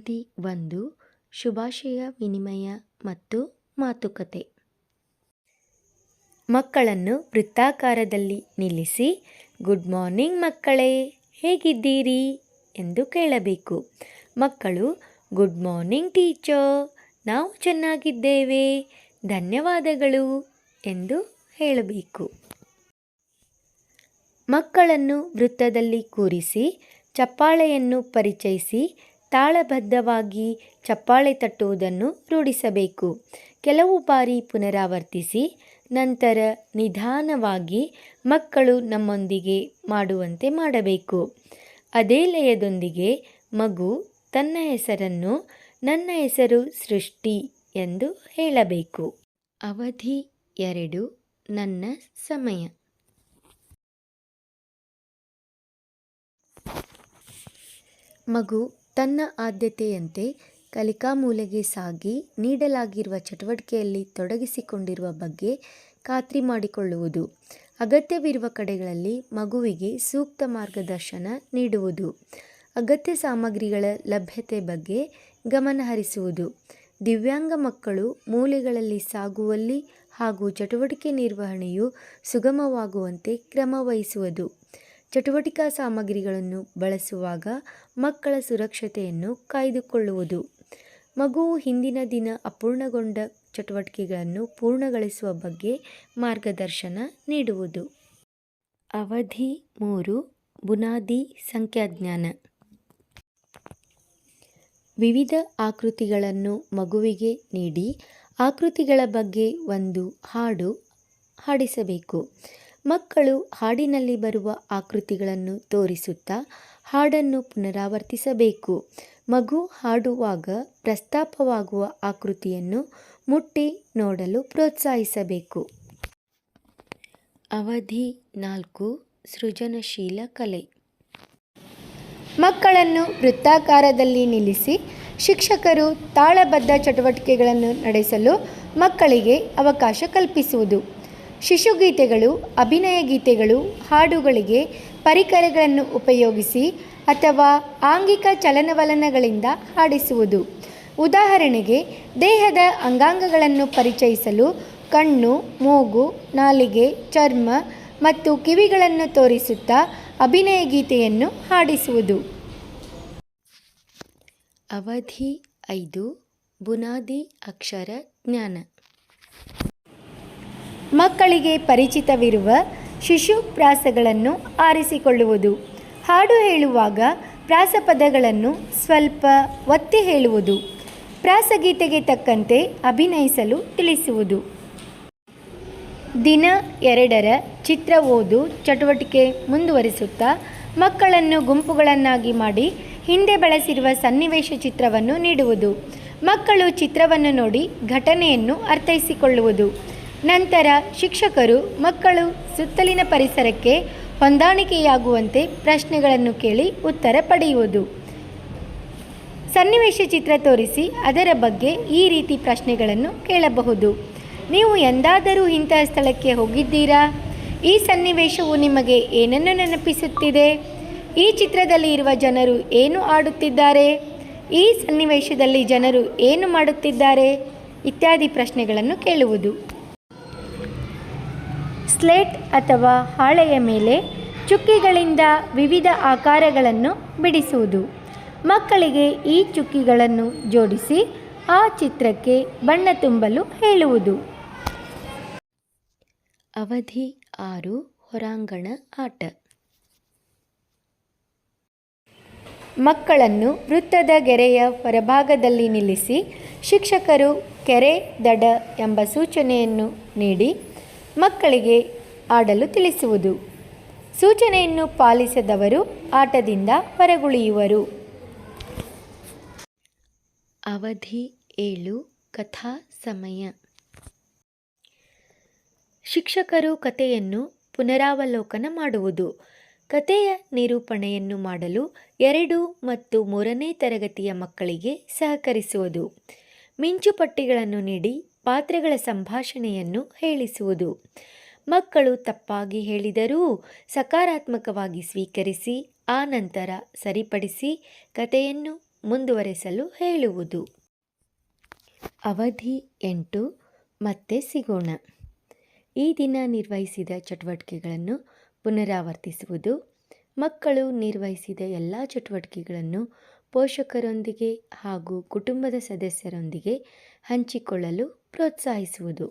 ಅವಧಿ ಒಂದು, ಶುಭಾಶಯ, ವಿನಿಮಯ ಮತ್ತು ಮಾತುಕತೆ. ಮಕ್ಕಳನ್ನು ವೃತ್ತಾಕಾರದಲ್ಲಿ ನಿಲ್ಲಿಸಿ, ಗುಡ್ ಮಾರ್ನಿಂಗ್ ಮಕ್ಕಳೇ, ಹೇಗಿದ್ದೀರಿ? ಎಂದು ಕೇಳಬೇಕು. ಮಕ್ಕಳು, ಗುಡ್ ಮಾರ್ನಿಂಗ್ ಟೀಚರ್, ನಾವು ಚೆನ್ನಾಗಿದ್ದೇವೆ, ಧನ್ಯವಾದಗಳು ಎಂದು ಹೇಳಬೇಕು. ಮಕ್ಕಳನ್ನು ವೃತ್ತದಲ್ಲಿ ಕೂರಿಸಿ, ಚಪ್ಪಾಳೆಯನ್ನು ಪರಿಚಯಿಸಿ ತಾಳಬದ್ಧವಾಗಿ ಚಪ್ಪಾಳೆ ತಟ್ಟುವುದನ್ನು ರೂಢಿಸಬೇಕು. ಕೆಲವು ಬಾರಿ ಪುನರಾವರ್ತಿಸಿ, ನಂತರ ನಿಧಾನವಾಗಿ ಮಕ್ಕಳು ನಮ್ಮೊಂದಿಗೆ ಮಾಡುವಂತೆ ಮಾಡಬೇಕು. ಅದೇ ಲಯದೊಂದಿಗೆ ಮಗು ತನ್ನ ಹೆಸರನ್ನು ನನ್ನ ಹೆಸರು ಸೃಷ್ಟಿ ಎಂದು ಹೇಳಬೇಕು. ಅವಧಿ ಎರಡು, ನನ್ನ ಸಮಯ. ಮಗು ತನ್ನ ಆದ್ಯತೆಯಂತೆ ಕಲಿಕಾ ಮೂಲೆಗೆ ಸಾಗಿ ನೀಡಲಾಗಿರುವ ಚಟುವಟಿಕೆಯಲ್ಲಿ ತೊಡಗಿಸಿಕೊಂಡಿರುವ ಬಗ್ಗೆ ಖಾತ್ರಿ ಮಾಡಿಕೊಳ್ಳುವುದು, ಅಗತ್ಯವಿರುವ ಕಡೆಗಳಲ್ಲಿ ಮಗುವಿಗೆ ಸೂಕ್ತ ಮಾರ್ಗದರ್ಶನ ನೀಡುವುದು, ಅಗತ್ಯ ಸಾಮಗ್ರಿಗಳ ಲಭ್ಯತೆ ಬಗ್ಗೆ ಗಮನಹರಿಸುವುದು ದಿವ್ಯಾಂಗ ಮಕ್ಕಳು ಮೂಲೆಗಳಲ್ಲಿ ಸಾಗುವಲ್ಲಿ ಹಾಗೂ ಚಟುವಟಿಕೆ ನಿರ್ವಹಣೆಯು ಸುಗಮವಾಗುವಂತೆ ಕ್ರಮ ವಹಿಸುವುದು. ಚಟುವಟಿಕಾ ಸಾಮಗ್ರಿಗಳನ್ನು ಬಳಸುವಾಗ ಮಕ್ಕಳ ಸುರಕ್ಷತೆಯನ್ನು ಕಾಯ್ದುಕೊಳ್ಳುವುದು. ಮಗುವು ಹಿಂದಿನ ದಿನ ಅಪೂರ್ಣಗೊಂಡ ಚಟುವಟಿಕೆಗಳನ್ನು ಪೂರ್ಣಗೊಳಿಸುವ ಬಗ್ಗೆ ಮಾರ್ಗದರ್ಶನ ನೀಡುವುದು. ಅವಧಿ ಮೂರು, ಬುನಾದಿ ಸಂಖ್ಯಾಜ್ಞಾನ. ವಿವಿಧ ಆಕೃತಿಗಳನ್ನು ಮಗುವಿಗೆ ನೀಡಿ ಆಕೃತಿಗಳ ಬಗ್ಗೆ ಒಂದು ಹಾಡು ಹಾಡಿಸಬೇಕು. ಮಕ್ಕಳು ಹಾಡಿನಲ್ಲಿ ಬರುವ ಆಕೃತಿಗಳನ್ನು ತೋರಿಸುತ್ತಾ ಹಾಡನ್ನು ಪುನರಾವರ್ತಿಸಬೇಕು. ಮಗು ಹಾಡುವಾಗ ಪ್ರಸ್ತಾಪವಾಗುವ ಆಕೃತಿಯನ್ನು ಮುಟ್ಟಿ ನೋಡಲು ಪ್ರೋತ್ಸಾಹಿಸಬೇಕು. ಅವಧಿ ನಾಲ್ಕು, ಸೃಜನಶೀಲ ಕಲೆ. ಮಕ್ಕಳನ್ನು ವೃತ್ತಾಕಾರದಲ್ಲಿ ನಿಲ್ಲಿಸಿ ಶಿಕ್ಷಕರು ತಾಳಬದ್ಧ ಚಟುವಟಿಕೆಗಳನ್ನು ನಡೆಸಲು ಮಕ್ಕಳಿಗೆ ಅವಕಾಶ ಕಲ್ಪಿಸುವುದು. ಶಿಶುಗೀತೆಗಳು ಅಭಿನಯ ಗೀತೆಗಳು ಹಾಡುಗಳಿಗೆ ಪರಿಕರಗಳನ್ನು ಉಪಯೋಗಿಸಿ ಅಥವಾ ಆಂಗಿಕ ಚಲನವಲನಗಳಿಂದ ಹಾಡಿಸುವುದು. ಉದಾಹರಣೆಗೆ, ದೇಹದ ಅಂಗಾಂಗಗಳನ್ನು ಪರಿಚಯಿಸಲು ಕಣ್ಣು, ಮೂಗು, ನಾಲಿಗೆ, ಚರ್ಮ ಮತ್ತು ಕಿವಿಗಳನ್ನು ತೋರಿಸುತ್ತಾ ಅಭಿನಯ ಗೀತೆಯನ್ನು ಹಾಡಿಸುವುದು. ಅವಧಿ ಐದು, ಬುನಾದಿ ಅಕ್ಷರ ಜ್ಞಾನ. ಮಕ್ಕಳಿಗೆ ಪರಿಚಿತವಿರುವ ಶಿಶು ಪ್ರಾಸಗಳನ್ನು ಆರಿಸಿಕೊಳ್ಳುವುದು. ಹಾಡು ಹೇಳುವಾಗ ಪ್ರಾಸಪದಗಳನ್ನು ಸ್ವಲ್ಪ ಒತ್ತಿ ಹೇಳುವುದು. ಪ್ರಾಸಗೀತೆಗೆ ತಕ್ಕಂತೆ ಅಭಿನಯಿಸಲು ತಿಳಿಸುವುದು. ದಿನ ಎರಡರ ಚಿತ್ರ ಓದು ಚಟುವಟಿಕೆ ಮುಂದುವರಿಸುತ್ತಾ ಮಕ್ಕಳನ್ನು ಗುಂಪುಗಳನ್ನಾಗಿ ಮಾಡಿ ಹಿಂದೆ ಬಳಸಿರುವ ಸನ್ನಿವೇಶ ಚಿತ್ರವನ್ನು ನೀಡುವುದು. ಮಕ್ಕಳು ಚಿತ್ರವನ್ನು ನೋಡಿ ಘಟನೆಯನ್ನು ಅರ್ಥೈಸಿಕೊಳ್ಳುವುದು. ನಂತರ ಶಿಕ್ಷಕರು ಮಕ್ಕಳು ಸುತ್ತಲಿನ ಪರಿಸರಕ್ಕೆ ಹೊಂದಾಣಿಕೆಯಾಗುವಂತೆ ಪ್ರಶ್ನೆಗಳನ್ನು ಕೇಳಿ ಉತ್ತರ ಪಡೆಯುವುದು. ಸನ್ನಿವೇಶ ಚಿತ್ರ ತೋರಿಸಿ ಅದರ ಬಗ್ಗೆ ಈ ರೀತಿ ಪ್ರಶ್ನೆಗಳನ್ನು ಕೇಳಬಹುದು. ನೀವು ಎಂದಾದರೂ ಇಂತಹ ಸ್ಥಳಕ್ಕೆ ಹೋಗಿದ್ದೀರಾ? ಈ ಸನ್ನಿವೇಶವು ನಿಮಗೆ ಏನನ್ನು ನೆನಪಿಸುತ್ತಿದೆ? ಈ ಚಿತ್ರದಲ್ಲಿ ಇರುವ ಜನರು ಏನು ಆಡುತ್ತಿದ್ದಾರೆ? ಈ ಸನ್ನಿವೇಶದಲ್ಲಿ ಜನರು ಏನು ಮಾಡುತ್ತಿದ್ದಾರೆ? ಇತ್ಯಾದಿ ಪ್ರಶ್ನೆಗಳನ್ನು ಕೇಳುವುದು. ಸ್ಲೇಟ್ ಅಥವಾ ಹಾಳೆಯ ಮೇಲೆ ಚುಕ್ಕಿಗಳಿಂದ ವಿವಿಧ ಆಕಾರಗಳನ್ನು ಬಿಡಿಸುವುದು. ಮಕ್ಕಳಿಗೆ ಈ ಚುಕ್ಕಿಗಳನ್ನು ಜೋಡಿಸಿ ಆ ಚಿತ್ರಕ್ಕೆ ಬಣ್ಣ ತುಂಬಲು ಹೇಳುವುದು. ಅವಧಿ ಆರು ಹೊರಾಂಗಣ ಆಟ. ಮಕ್ಕಳನ್ನು ವೃತ್ತದ ಗೆರೆಯ ಹೊರಭಾಗದಲ್ಲಿ ನಿಲ್ಲಿಸಿ ಶಿಕ್ಷಕರು ಕೆರೆ ದಡ ಎಂಬ ಸೂಚನೆಯನ್ನು ನೀಡಿ ಮಕ್ಕಳಿಗೆ ಆಡಲು ತಿಳಿಸುವುದು. ಸೂಚನೆಯನ್ನು ಪಾಲಿಸದವರು ಆಟದಿಂದ ಹೊರಗುಳಿಯುವರು. ಅವಧಿ ಏಳು, ಕಥಾ ಸಮಯ. ಶಿಕ್ಷಕರು ಕಥೆಯನ್ನು ಪುನರಾವಲೋಕನ ಮಾಡುವುದು. ಕಥೆಯ ನಿರೂಪಣೆಯನ್ನು ಮಾಡಲು ಎರಡು ಮತ್ತು ಮೂರನೇ ತರಗತಿಯ ಮಕ್ಕಳಿಗೆ ಸಹಕರಿಸುವುದು. ಮಿಂಚುಪಟ್ಟಿಗಳನ್ನು ನೀಡಿ ಪಾತ್ರಗಳ ಸಂಭಾಷಣೆಯನ್ನು ಹೇಳಿಸುವುದು. ಮಕ್ಕಳು ತಪ್ಪಾಗಿ ಹೇಳಿದರೂ ಸಕಾರಾತ್ಮಕವಾಗಿ ಸ್ವೀಕರಿಸಿ, ಆ ನಂತರ ಸರಿಪಡಿಸಿ ಕಥೆಯನ್ನು ಮುಂದುವರೆಸಲು ಹೇಳುವುದು. ಅವಧಿ ಎಂಟು, ಮತ್ತೆ ಸಿಗೋಣ. ಈ ದಿನ ನಿರ್ವಹಿಸಿದ ಚಟುವಟಿಕೆಗಳನ್ನು ಪುನರಾವರ್ತಿಸುವುದು. ಮಕ್ಕಳು ನಿರ್ವಹಿಸಿದ ಎಲ್ಲ ಚಟುವಟಿಕೆಗಳನ್ನು ಪೋಷಕರೊಂದಿಗೆ ಹಾಗೂ ಕುಟುಂಬದ ಸದಸ್ಯರೊಂದಿಗೆ ಹಂಚಿಕೊಳ್ಳಲು ಪ್ರೋತ್ಸಾಹಿಸುವುದು.